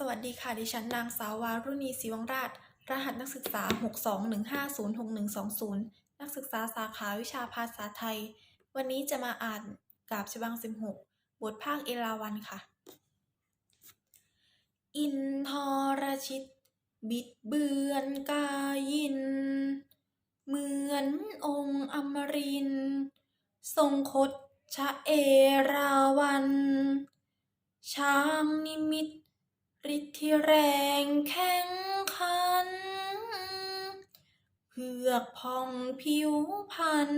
สวัสดีค่ะ ดิฉันนางสาววารุณีศรีวังราช รหัสนักศึกษา 621506120 นักศึกษาสาขาวิชาภาษาไทย วันนี้จะมาอ่านกาบฉบัง 16 บทภาคเอราวันค่ะ อินทรชิต บิดเบือนกายิน เหมือนองค์อมริน ทร์ทรงคดชะเอราวัน ช้างนิมิต ฤทธิ์แรงแข็งขันเผือกพองผิวพัน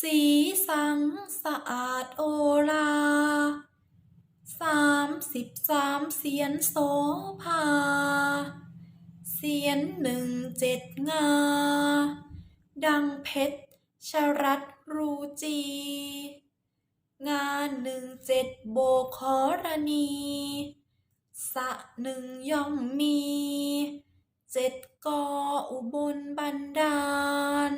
สีสังสะอาดโอลาสามสิบสามเสียนโสภา เสียนหนึ่งเจ็ดงา ดังเพชรชรัตรูจี งานหนึ่งเจ็ดโบขอรณี สะหนึ่งย่อมมี เจ็ดกออุบลบันดาล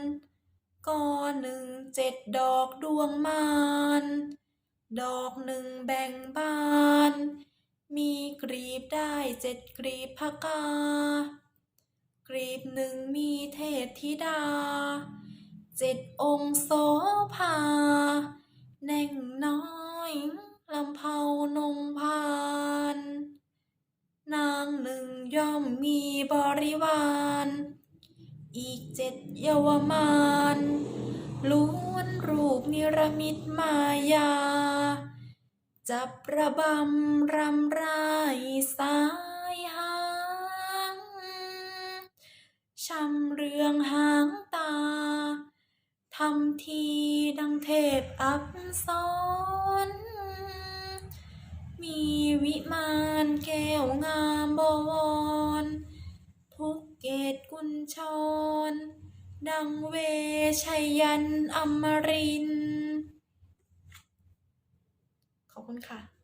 กอหนึ่งเจ็ดดอกดวงมานดอกหนึ่งแบ่งบาน มีกรีบได้เจ็ดกรีบพกา กรีบหนึ่งมีเทพธิดา เจ็ดองค์โส มีบริวาร อีกเจ็ดเยาวมานล้วนรูปนิรมิตมายา จับระบำรำไรสายหางชำเรืองหางตาทำทีดังเทพอับสรมีวิมานแก้วงามบวร ชร ดังเวชัยยันอมริน ขอบคุณค่ะ